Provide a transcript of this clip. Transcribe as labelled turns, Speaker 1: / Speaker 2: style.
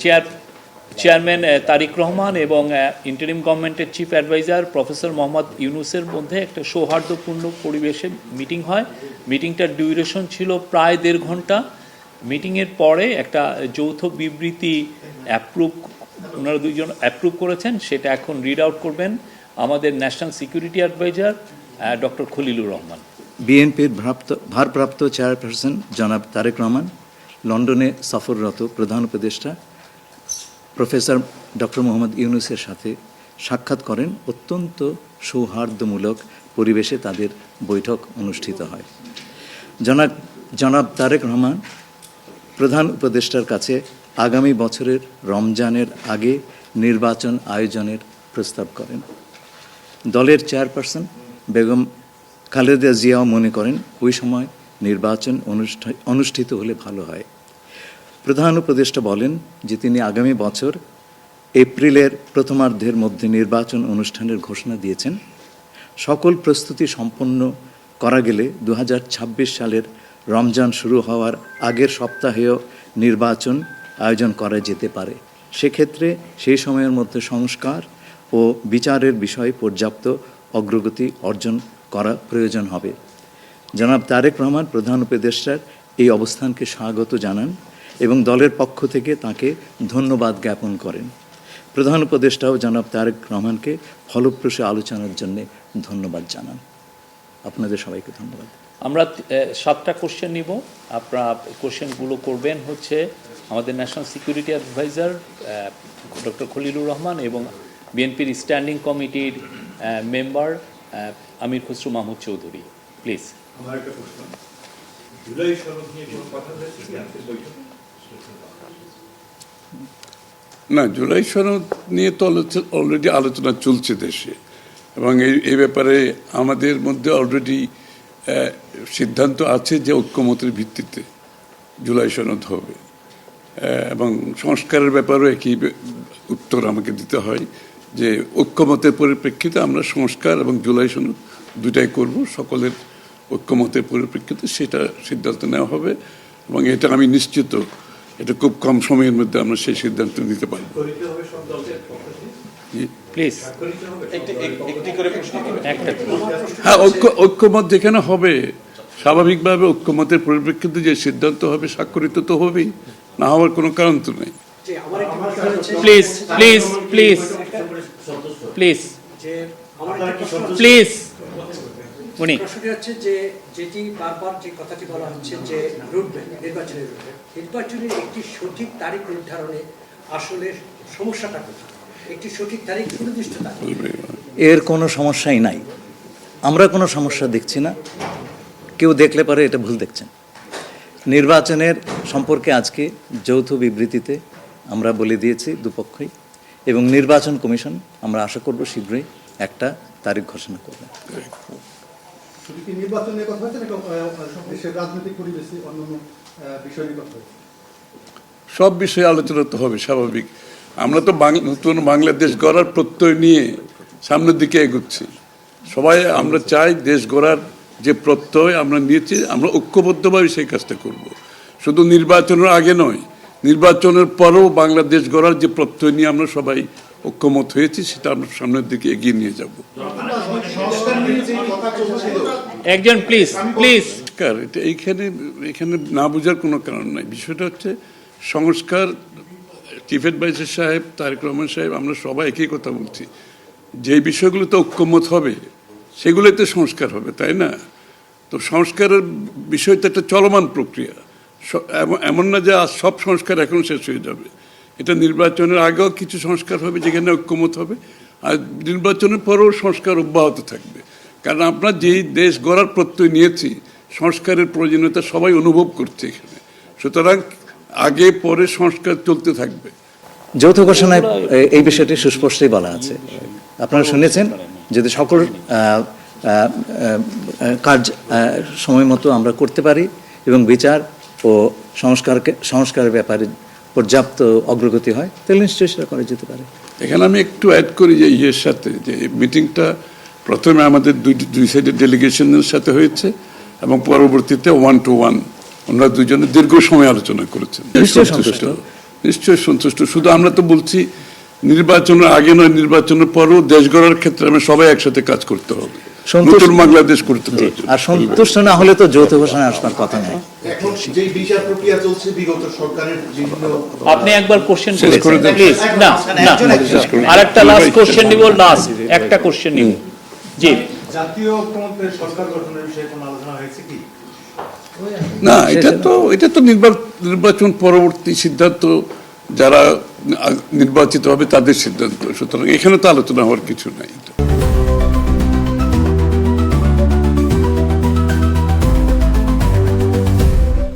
Speaker 1: Chair chairman তারিক রহমান এবং interim গভর্নমেন্টের chief adviser professor Mohammad ইউনুসের মধ্যে একটা সৌহার্দ্যপূর্ণ পরিবেশে মিটিং হয়। মিটিংটার ডিউরেশন ছিল প্রায় দেড় ঘণ্টা। মিটিংয়ের পরে একটা যৌথ বিবৃতি অ্যাপ্রুভ ওনারা দুইজন অ্যাপ্রুভ করেছেন, সেটা এখন রিড আউট করবেন আমাদের national security adviser doctor Khalilur Rahman.
Speaker 2: বিএনপির ভারপ্রাপ্ত চেয়ারপারসন জনাব তারেক রহমান। লন্ডনে সফররত প্রধান উপদেষ্টা প্রফেসর ডক্টর মোহাম্মদ ইউনুসের সাথে সাক্ষাৎ করেন। অত্যন্ত সৌহার্দ্যমূলক পরিবেশে তাদের বৈঠক অনুষ্ঠিত হয়। জনাব জনাব তারেক রহমান, প্রধান উপদেষ্টার কাছে আগামী বছরের রমজানের আগে নির্বাচন আয়োজনের প্রস্তাব করেন। দলের চেয়ারপারসন বেগম খালেদা জিয়াও মনে করেন, ওই সময় নির্বাচন অনুষ্ঠা- অনুষ্ঠিত হলে ভালো হয়। প্রধান উপদেষ্টা বলেন যে তিনি আগামী বছর এপ্রিলের প্রথমার্ধের মধ্যে নির্বাচন অনুষ্ঠানের ঘোষণা দিয়েছেন। সকল প্রস্তুতি সম্পন্ন করা গেলে দু হাজার ছাব্বিশ সালের রমজান শুরু হওয়ার আগের সপ্তাহেও নির্বাচন আয়োজন করা যেতে পারে। সেক্ষেত্রে সেই সময়ের মধ্যে সংস্কার ও বিচারের বিষয়ে পর্যাপ্ত অগ্রগতি অর্জন করা প্রয়োজন হবে। জনাব তারেক রহমান, প্রধান উপদেষ্টার এই অবস্থানকে স্বাগত জানান। এবং দলের পক্ষ থেকে তাকে ধন্যবাদ জ্ঞাপন করেন। প্রধান উপদেষ্টাও জনাব তারেক রহমানকে ফলপ্রসূ আলোচনার জন্য ধন্যবাদ জানান। আপনাদের সবাইকে ধন্যবাদ।
Speaker 1: আমরা সাতটা কোশ্চেন নিব। আপনারা কোশ্চেনগুলো করবেন হচ্ছে আমাদের national security adviser doctor Khalilur Rahman এবং বিএনপির স্ট্যান্ডিং কমিটির মেম্বার আমির খসরু মাহমুদ চৌধুরী। প্লিজ
Speaker 3: আমার একটা প্রশ্ন। জুলাই সনদ নিয়ে কোনো কথা হয়েছে কি? আজকের বৈঠকে?
Speaker 4: না, জুলাই সনদ নিয়ে তো অলরেডি আলোচনা চলছে দেশে। এবং এই এই ব্যাপারে আমাদের মধ্যে অলরেডি সিদ্ধান্ত আছে যে ঐক্যমতের ভিত্তিতে জুলাই সনদ হবে। এবং সংস্কারের ব্যাপারেও একই উত্তর আমাকে দিতে হয় যে ঐক্যমতের পরিপ্রেক্ষিতে আমরা সংস্কার এবং জুলাই সনদ দুটাই করব, সকলের ঐক্যমতের পরিপ্রেক্ষিতে সেটা সিদ্ধান্ত নেওয়া হবে। এবং এটা আমি নিশ্চিত এটা খুব কম সময়ের মধ্যে আমরা সেই সিদ্ধান্ত নিতে
Speaker 1: পারি
Speaker 4: হ্যাঁ ঐক্য ঐক্যমত যেখানে হবে স্বাভাবিকভাবে ঐক্যমতের পরিপ্রেক্ষিতে যে সিদ্ধান্ত হবে স্বাক্ষরিত তো হবেই না হওয়ার কোনো কারণ তো নেই।
Speaker 1: Please please please please please. উনি।
Speaker 5: হচ্ছে যে যেটি বারবার যে কথাটি বলা হচ্ছে যে রুটম্যাপ নির্বাচনের রুটম্যাপ নির্বাচনের একটি সঠিক তারিখ নির্ধারণে আসলে সমস্যাটা কোথায়? একটি সঠিক তারিখ সুনির্দিষ্ট
Speaker 2: এর কোনো সমস্যাই নাই। আমরা কোনো সমস্যা দেখছি না। কেউ দেখলে পারে এটা ভুল দেখছেন। নির্বাচনের সম্পর্কে আজকে যৌথ বিবৃতিতে আমরা বলে দিয়েছি দুপক্ষই এবং নির্বাচন কমিশন আমরা আশা করব শীঘ্রই একটা তারিখ ঘোষণা করবে।
Speaker 6: শুধু কি নির্বাচন নিয়ে কথা হচ্ছে নাকি দেশের রাজনৈতিক পরিবেশে অন্যান্য আহ, বিষয় নিয়ে কথা হচ্ছে
Speaker 4: সব বিষয়ে আলোচনা তো হবে স্বাভাবিক। আমরা তো নতুন বাংলাদেশ গড়ার প্রত্যয় নিয়ে সামনের দিকে এগুচ্ছি। সবাই আমরা চাই দেশ গড়ার যে প্রত্যয় আমরা নিয়েছি আমরা ঐক্যবদ্ধভাবে সেই কাজটা করব। শুধু নির্বাচনের আগে নয় নির্বাচনের পরেও বাংলাদেশ গড়ার যে প্রত্যয় নিয়ে আমরা সবাই ঐক্যমত হয়েছি সেটা আমরা সামনের দিকে এগিয়ে নিয়ে যাব।
Speaker 1: একজন প্লিজ প্লিজ
Speaker 4: এইখানে, এখানে না বোঝার কোনো কারণ নাই। বিষয়টা হচ্ছে সংস্কার চিফ অ্যাডভাইজার সাহেব তারেক রহমান সাহেব, আমরা সবাই একই কথা বলছি। যে বিষয়গুলোতে ঐক্যমত হবে, সেগুলোতে সংস্কার হবে, তাই না? তো সংস্কারের বিষয়টা একটা চলমান প্রক্রিয়া। এমন- না যে সব সংস্কার এখন শেষ হয়ে যাবে। এটা নির্বাচনের আগেও কিছু সংস্কার হবে, যেখানে ঐক্যমত হবে। আর নির্বাচনের পরেও সংস্কার অব্যাহত থাকবে। কারণ আমরা যেই দেশ গড়ার প্রত্যয় নিয়েছি সংস্কারের প্রয়োজনীয়তা সবাই অনুভব করছে এখানে। সুতরাং আগে পরে সংস্কার চলতে থাকবে।
Speaker 2: যৌথ ঘোষণায় এই বিষয়টি সুস্পষ্টই বলা আছে। আপনারা শুনেছেন যদি সকল কাজ সময় মতো আমরা করতে পারি এবং বিচার ও সংস্কারকে সংস্কারের ব্যাপারে পর্যাপ্ত অগ্রগতি হয় তাহলে নিশ্চয়ই সেটা করা যেতে পারে।
Speaker 4: এখানে আমি একটু অ্যাড করি যে ইয়ের সাথে যে মিটিংটা প্রথমে আমাদের দুই দুই সাইডের ডেলিগেশনের সাথে হয়েছে এবং পরবর্তীতে ওয়ান টু ওয়ান ওনারা দুজনে দীর্ঘ সময় আলোচনা করেছেন।
Speaker 2: নিশ্চয়ই সন্তুষ্ট।
Speaker 4: নিশ্চয়ই সন্তুষ্ট। শুধু আমরা তো বলছি নির্বাচনের আগে নয় নির্বাচনের পরও দেশ গড়ার ক্ষেত্রে আমরা সবাই একসাথে কাজ করতে হবে। নতুন বাংলাদেশ করতে হবে।
Speaker 2: আর সন্তুষ্ট না হলে তো যৌথ ঘোষণা আসবার কথা নেই।
Speaker 7: এখন যে বিচার প্রক্রিয়া চলছে বিগত সরকারের বিভিন্ন
Speaker 1: আপনি একবার কোশ্চেন
Speaker 4: শেষ করে দেন।
Speaker 1: প্লিজ না না।
Speaker 7: একজন একজন।
Speaker 1: আর একটা লাস্ট কোশ্চেন নিব লাস্ট একটা কোশ্চেন নিব। জি।
Speaker 3: জাতীয় ঐক্যমত্যের সরকার গঠনের বিষয়ে কোনো আলোচনা হয়েছে কি?
Speaker 4: না এটা তো এটা তো নির্বা- নির্বাচন পরবর্তী সিদ্ধান্ত যারা নির্বাচিত হবে তাদের সিদ্ধান্ত। সুতরাং এখানে তো আলোচনা হওয়ার কিছু নাই।